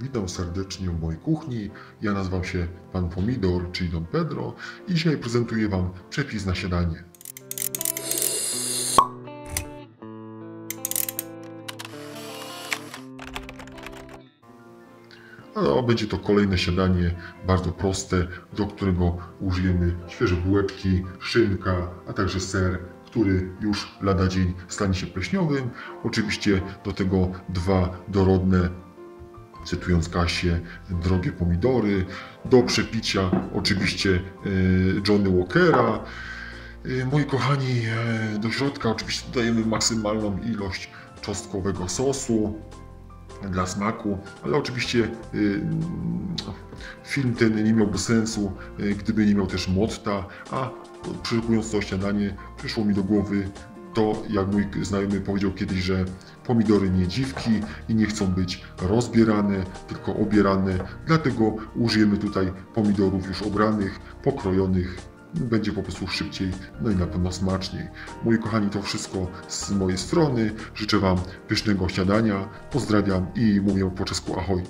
Witam serdecznie w mojej kuchni. Ja nazywam się Pan Pomidor, czyli Don Pedro i dzisiaj prezentuję Wam przepis na śniadanie. Będzie to kolejne śniadanie, bardzo proste, do którego użyjemy świeże bułeczki, szynka, a także ser, który już lada dzień stanie się pleśniowym. Oczywiście do tego dwa dorodne, cytując Kasię, drogie pomidory. Do przepicia oczywiście e, Johnny Walkera. E, Moi kochani, e, do środka oczywiście dodajemy maksymalną ilość czosnkowego sosu dla smaku, ale oczywiście film ten nie miałby sensu, gdyby nie miał też motta, a przyszykując to śniadanie przyszło mi do głowy to, jak mój znajomy powiedział kiedyś, że pomidory nie dziwki i nie chcą być rozbierane, tylko obierane, dlatego użyjemy tutaj pomidorów już obranych, pokrojonych, będzie po prostu szybciej, no i na pewno smaczniej. Moi kochani, to wszystko z mojej strony. Życzę Wam pysznego śniadania. Pozdrawiam i mówię po czesku ahoj.